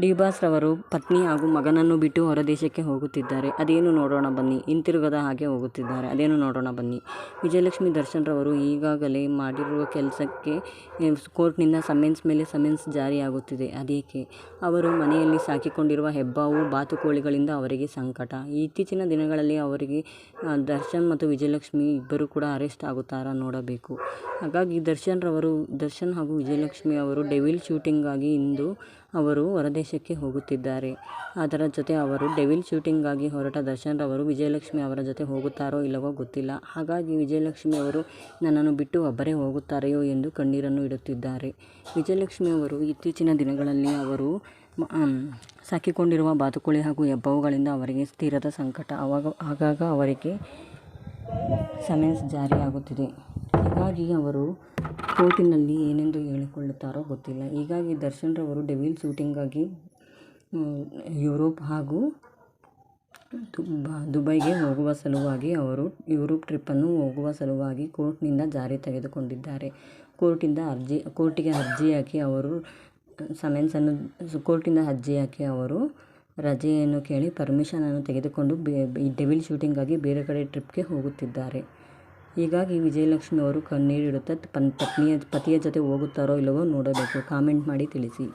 D boss ರವರು ಪತ್ನಿ ಹಾಗೂ ಮಗನನ್ನು ಬಿಟ್ಟು ಹೊರದೇಶಕ್ಕೆ ಹೋಗುತ್ತಿದ್ದಾರೆ. ಅದೇನು ನೋಡೋಣ ಬನ್ನಿ. ಹಿಂತಿರುಗದ ಹಾಗೆ ಹೋಗುತ್ತಿದ್ದಾರೆ. ಅದೇನು ನೋಡೋಣ ಬನ್ನಿ. ವಿಜಯಲಕ್ಷ್ಮಿ ದರ್ಶನ್ ರವರು ಈಗಾಗಲೇ ಮಾಡಿರುವ ಕೆಲಸಕ್ಕೆ ಕೋರ್ಟ್ನಿಂದ ಸಮೆನ್ಸ್ ಮೇಲೆ ಸಮೆನ್ಸ್ ಜಾರಿಯಾಗುತ್ತಿದೆ. ಅದೇಕೆ? ಅವರು ಮನೆಯಲ್ಲಿ ಸಾಕಿಕೊಂಡಿರುವ ಹೆಬ್ಬಾವು, ಬಾತುಕೋಳಿಗಳಿಂದ ಅವರಿಗೆ ಸಂಕಟ. ಇತ್ತೀಚಿನ ದಿನಗಳಲ್ಲಿ ಅವರಿಗೆ ದರ್ಶನ್ ಮತ್ತು ವಿಜಯಲಕ್ಷ್ಮಿ ಇಬ್ಬರು ಕೂಡ ಅರೆಸ್ಟ್ ಆಗುತ್ತಾರ ನೋಡಬೇಕು. ಹಾಗಾಗಿ ದರ್ಶನ್ ಹಾಗೂ ವಿಜಯಲಕ್ಷ್ಮಿ ಅವರು ಡೆವಿಲ್ ಶೂಟಿಂಗಾಗಿ ಇಂದು ಅವರು ಹೊರದೇಶಕ್ಕೆ ಹೋಗುತ್ತಿದ್ದಾರೆ. ಅದರ ಜೊತೆ ಅವರು ಡೆವಿಲ್ ಶೂಟಿಂಗಾಗಿ ಹೊರಟ ದರ್ಶನ್ ರವರು ವಿಜಯಲಕ್ಷ್ಮಿ ಅವರ ಜೊತೆ ಹೋಗುತ್ತಾರೋ ಇಲ್ಲವೋ ಗೊತ್ತಿಲ್ಲ. ಹಾಗಾಗಿ ವಿಜಯಲಕ್ಷ್ಮಿ ಅವರು ನನ್ನನ್ನು ಬಿಟ್ಟು ಒಬ್ಬರೇ ಹೋಗುತ್ತಾರೆಯೋ ಎಂದು ಕಣ್ಣೀರನ್ನು ಇಡುತ್ತಿದ್ದಾರೆ. ವಿಜಯಲಕ್ಷ್ಮಿ ಅವರು ಇತ್ತೀಚಿನ ದಿನಗಳಲ್ಲಿ ಅವರು ಸಾಕಿಕೊಂಡಿರುವ ಬಾತುಕೋಳಿ ಹಾಗೂ ಹೆಬ್ಬಾವುಗಳಿಂದ ಅವರಿಗೆ ಸ್ಥಿರದ ಸಂಕಟ. ಆಗಾಗ ಅವರಿಗೆ ಸಮೆನ್ಸ್ ಜಾರಿಯಾಗುತ್ತಿದೆ. ಹೀಗಾಗಿ ಅವರು ಕೋರ್ಟಿನಲ್ಲಿ ಏನೆಂದು ಹೇಳಿಕೊಳ್ಳುತ್ತಾರೋ ಗೊತ್ತಿಲ್ಲ. ಹೀಗಾಗಿ ದರ್ಶನ್ ರವರು ಡೆವಿಲ್ ಶೂಟಿಂಗಾಗಿ ಯುರೋಪ್ ಹಾಗೂ ದುಬೈಗೆ ಹೋಗುವ ಸಲುವಾಗಿ ಅವರು ಯುರೋಪ್ ಟ್ರಿಪ್ಪನ್ನು ಹೋಗುವ ಸಲುವಾಗಿ ಕೋರ್ಟ್ನಿಂದ ಜಾರಿ ತೆಗೆದುಕೊಂಡಿದ್ದಾರೆ. ಕೋರ್ಟಿಂದ ಅರ್ಜಿ, ಕೋರ್ಟಿಗೆ ಅರ್ಜಿ ಹಾಕಿ ಅವರು, ಸಮನ್ಸನ್ನು, ಕೋರ್ಟಿಂದ ಅರ್ಜಿ ಹಾಕಿ ಅವರು ರಜೆಯನ್ನು ಕೇಳಿ ಪರ್ಮಿಷನನ್ನು ತೆಗೆದುಕೊಂಡು ಬೇ ಡೆವಿಲ್ ಶೂಟಿಂಗಾಗಿ ಬೇರೆ ಕಡೆ ಟ್ರಿಪ್ಗೆ ಹೋಗುತ್ತಿದ್ದಾರೆ. ಹೀಗಾಗಿ ವಿಜಯಲಕ್ಷ್ಮಿ ಅವರು ಕಣ್ಣೀರಿಡುತ್ತಾ ಪನ್ ಪತ್ನಿಯ ಪತಿಯ ಜೊತೆ ಹೋಗುತ್ತಾರೋ ಇಲ್ಲವೋ ನೋಡಬೇಕು. ಕಾಮೆಂಟ್ ಮಾಡಿ ತಿಳಿಸಿ.